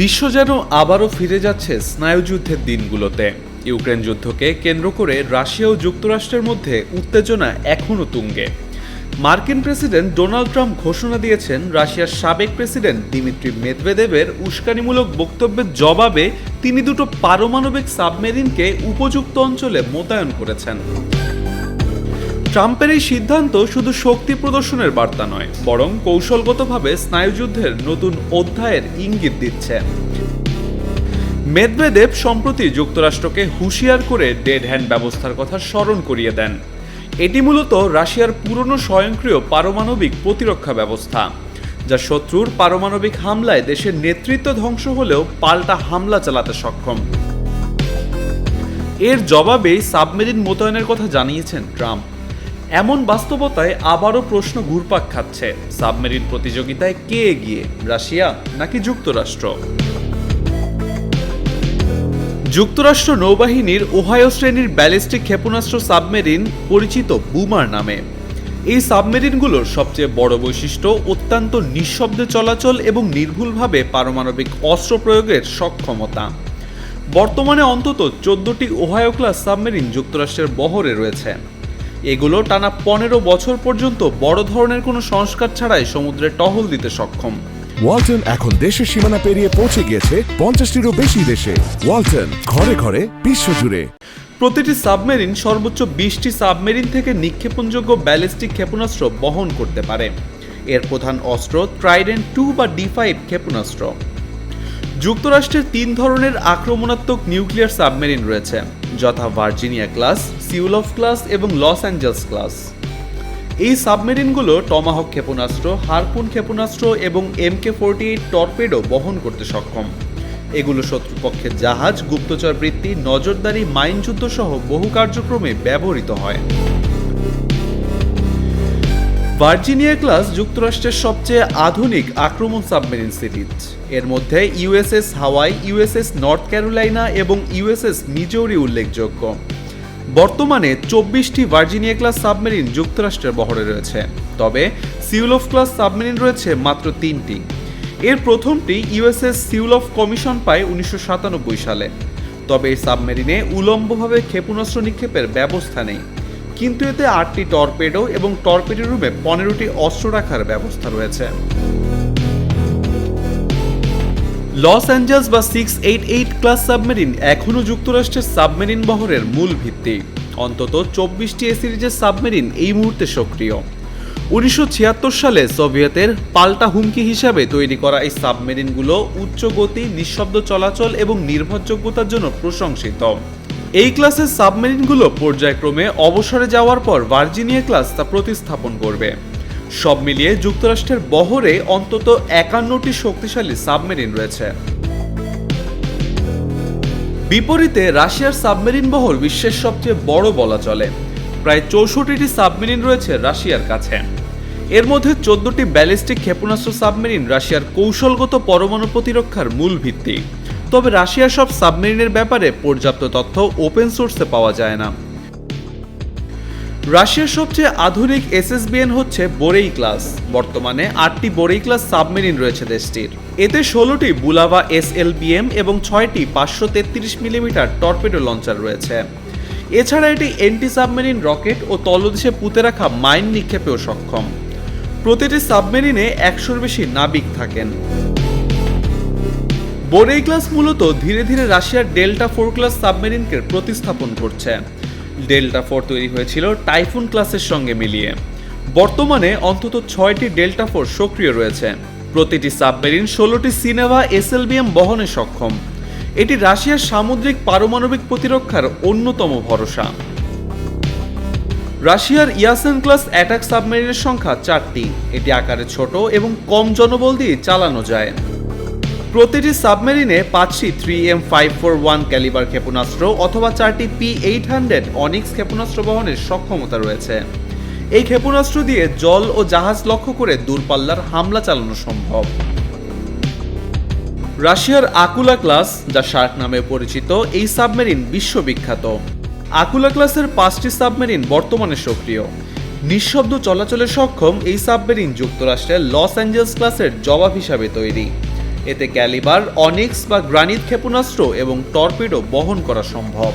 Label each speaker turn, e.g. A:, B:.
A: বিশ্ব যেন আবারও ফিরে যাচ্ছে স্নায়ুযুদ্ধের দিনগুলোতে। ইউক্রেন যুদ্ধকে কেন্দ্র করে রাশিয়া ও যুক্তরাষ্ট্রের মধ্যে উত্তেজনা এখনও তুঙ্গে। মার্কিন প্রেসিডেন্ট ডোনাল্ড ট্রাম্প ঘোষণা দিয়েছেন, রাশিয়ার সাবেক প্রেসিডেন্ট দিমিত্রি মেদভেদেবের উস্কানিমূলক বক্তব্যের জবাবে তিনি দুটো পারমাণবিক সাবমেরিনকে উপযুক্ত অঞ্চলে মোতায়েন করেছেন। ট্রাম্পের এই সিদ্ধান্ত শুধু শক্তি প্রদর্শনের বার্তা নয়, বরং কৌশলগতভাবে স্নায়ুযুদ্ধের নতুন অধ্যায়ের ইঙ্গিত দিচ্ছে। মেদভেদেব সম্প্রতি যুক্তরাষ্ট্রকে হুঁশিয়ার করে ডেড হ্যান্ড ব্যবস্থার কথা স্মরণ করিয়ে দেন। এটি মূলত রাশিয়ার পুরনো স্বয়ংক্রিয় পারমাণবিক প্রতিরক্ষা ব্যবস্থা, যা শত্রুর পারমাণবিক হামলায় দেশের নেতৃত্ব ধ্বংস হলেও পাল্টা হামলা চালাতে সক্ষম। এর জবাবেই সাবমেরিন মোতায়েনের কথা জানিয়েছেন ট্রাম্প। এমন বাস্তবতায় আবারও প্রশ্ন ঘুরপাক খাচ্ছে। সাবমেরিন প্রতিযোগিতায় কে এগিয়ে, রাশিয়া নাকি যুক্তরাষ্ট্র? যুক্তরাষ্ট্র নৌবাহিনীর ওহায়ো শ্রেণির ব্যালিস্টিক ক্ষেপণাস্ত্র সাবমেরিন পরিচিত বুমার নামে। এই সাবমেরিনগুলোর সবচেয়ে বড় বৈশিষ্ট্য অত্যন্ত নিঃশব্দে চলাচল এবং নির্ভুলভাবে পারমাণবিক অস্ত্র প্রয়োগের সক্ষমতা। বর্তমানে অন্তত চোদ্দটি ওহায়ো ক্লাস সাবমেরিন যুক্তরাষ্ট্রের বহরে রয়েছে। এগুলো টানা পনেরো বছর পর্যন্ত বড় ধরনের কোনো সংস্কার ছাড়াই সমুদ্রে টহল দিতে সক্ষম।
B: ওয়ালটন এখন দেশের সীমানা পেরিয়ে পৌঁছে গিয়েছে পঞ্চাশটিরও বেশি দেশে। ওয়ালটন ঘরে ঘরে বিশ্বজুড়ে।
A: প্রতিটি সাবমেরিন সর্বোচ্চ বিশটি সাবমেরিন থেকে নিক্ষেপণযোগ্য ব্যালিস্টিক ক্ষেপণাস্ত্র বহন করতে পারে। এর প্রধান অস্ত্র ট্রাইডেন্ট টু বা ডি ফাইভ ক্ষেপণাস্ত্র। যুক্তরাষ্ট্রের তিন ধরনের আক্রমণাত্মক নিউক্লিয়ার সাবমেরিন রয়েছে যথা ভার্জিনিয়া ক্লাস সিউলফ ক্লাস এবং লস অ্যাঞ্জেলস ক্লাস এই সাবমেরিনগুলো টমাহক ক্ষেপণাস্ত্র, হারপুন ক্ষেপণাস্ত্র এবং এমকে ফোরটি এইট টর্পেডো বহন করতে সক্ষম। এগুলো শত্রুপক্ষের জাহাজ, গুপ্তচর বৃত্তি, নজরদারি, মাইন যুদ্ধ সহ বহু কার্যক্রমে ব্যবহৃত হয়। ভার্জিনিয়া ক্লাস যুক্তরাষ্ট্রের সবচেয়ে আধুনিক আক্রমণ সাবমেরিন সিরিজ। এর মধ্যে USS Hawaii USS North Carolina এবং ইউএসএস মিজৌরি উল্লেখযোগ্য। বর্তমানে চব্বিশটি ভার্জিনিয়া ক্লাস সাবমেরিন যুক্তরাষ্ট্রের বহরে রয়েছে। তবে সিউলফ ক্লাস সাবমেরিন রয়েছে মাত্র তিনটি। এর প্রথমটি ইউএসএস সিউলফ কমিশন পায় উনিশশো সাতানব্বই সালে। তবে এই সাবমেরিনে উলম্বভাবে ক্ষেপণাস্ত্র নিক্ষেপের ব্যবস্থা নেই। কিন্তু এতে আটটি টর্পেডো এবং টর্পেডো রুমে পনেরোটি অস্ত্র রাখার ব্যবস্থা রয়েছে। লস অ্যাঞ্জেলস বা six eight eight class submarine এখনও যুক্তরাষ্ট্রের সাবমেরিন বহরের মূল ভিত্তি। অন্তত চব্বিশটি এ সিরিজের সাবমেরিন এই মুহূর্তে সক্রিয়। উনিশশো ছিয়াত্তর সালে সোভিয়েতের পাল্টা হুমকি হিসাবে তৈরি করা এই সাবমেরিনগুলো উচ্চ গতি, নিঃশব্দ চলাচল এবং নির্ভরযোগ্যতার জন্য প্রশংসিত। এই ক্লাসের সাবমেরিনগুলো পর্যায়ক্রমে অবসরে যাওয়ার পর ভার্জিনিয়া ক্লাস তা প্রতিস্থাপন করবে। সব মিলিয়ে যুক্তরাষ্ট্রের বহরে অন্তত একান্নটি শক্তিশালী সাবমেরিন রয়েছে। বিপরীতে রাশিয়ার সাবমেরিন বহর বিশ্বের সবচেয়ে বড় বলা চলে। প্রায় চৌষট্টিটি সাবমেরিন রয়েছে রাশিয়ার কাছে। এর মধ্যে চোদ্দটি ব্যালিস্টিক ক্ষেপণাস্ত্র সাবমেরিন রাশিয়ার কৌশলগত পরমাণু প্রতিরক্ষার মূল ভিত্তি। তবে রাশিয়ার সব সাবমেরিনের ব্যাপারে পর্যাপ্ত তথ্য ওপেন সোর্সে পাওয়া যায় না। রাশিয়ার সবচেয়ে আধুনিক এসএসবিএন হচ্ছে বোরেই ক্লাস। বর্তমানে আটটি বোরেই ক্লাস সাবমেরিন রয়েছে দেশটির। এতে ষোলোটি বুলাভা এসএলবিএম এবং ছয়টি পাঁচশো তেত্রিশ মিলিমিটার টর্পেডো লঞ্চার রয়েছে। এছাড়া এটি এন্টি সাবমেরিন রকেট ও তলদেশে পুঁতে রাখা মাইন নিক্ষেপেও সক্ষম। প্রতিটি সাবমেরিনে একশোর বেশি নাবিক থাকেন। বোরেই ক্লাস মূলত ধীরে ধীরে রাশিয়ার ডেল্টা ফোর ক্লাস সাবমেরিনকে প্রতিস্থাপন করছে। ডেল্টা ফোর তৈরি হয়েছিল টাইফুন ক্লাসের সঙ্গে মিলিয়ে। বর্তমানে অন্তত ছয়টি ডেল্টা ফোর সক্রিয় রয়েছে। প্রতিটি সাবমেরিন ষোলোটি সিনেভা এসএলবিএম বহনে সক্ষম। এটি রাশিয়ার সামুদ্রিক পারমাণবিক প্রতিরক্ষার অন্যতম ভরসা। রাশিয়ার ইয়াসেন ক্লাস অ্যাটাক সাবমেরিনের সংখ্যা চারটি। এটি আকারে ছোট এবং কম জনবল দিয়ে চালানো যায়। প্রতিটি সাবমেরিনে পাঁচটি three M five four one calibre ক্ষেপণাস্ত্র অথবা চারটি পি এইট হান্ড্রেড অনিক্স ক্ষেপণাস্ত্র বহনের সক্ষমতা রয়েছে। এই ক্ষেপণাস্ত্র দিয়ে জল ও জাহাজ লক্ষ্য করে দূরপাল্লার হামলা চালানো সম্ভব। রাশিয়ার আকুলা ক্লাস যা শার্ক নামে পরিচিত, এই সাবমেরিন বিশ্ববিখ্যাত। আকুলা ক্লাসের পাঁচটি সাবমেরিন বর্তমানে সক্রিয়। নিঃশব্দ চলাচলে সক্ষম এই সাবমেরিন যুক্তরাষ্ট্রের লস অ্যাঞ্জেলস ক্লাসের জবাব হিসাবে তৈরি। এতে ক্যালিবার অনিক্স বা গ্রানিট ক্ষেপণাস্ত্র এবং টর্পেডো বহন করা সম্ভব।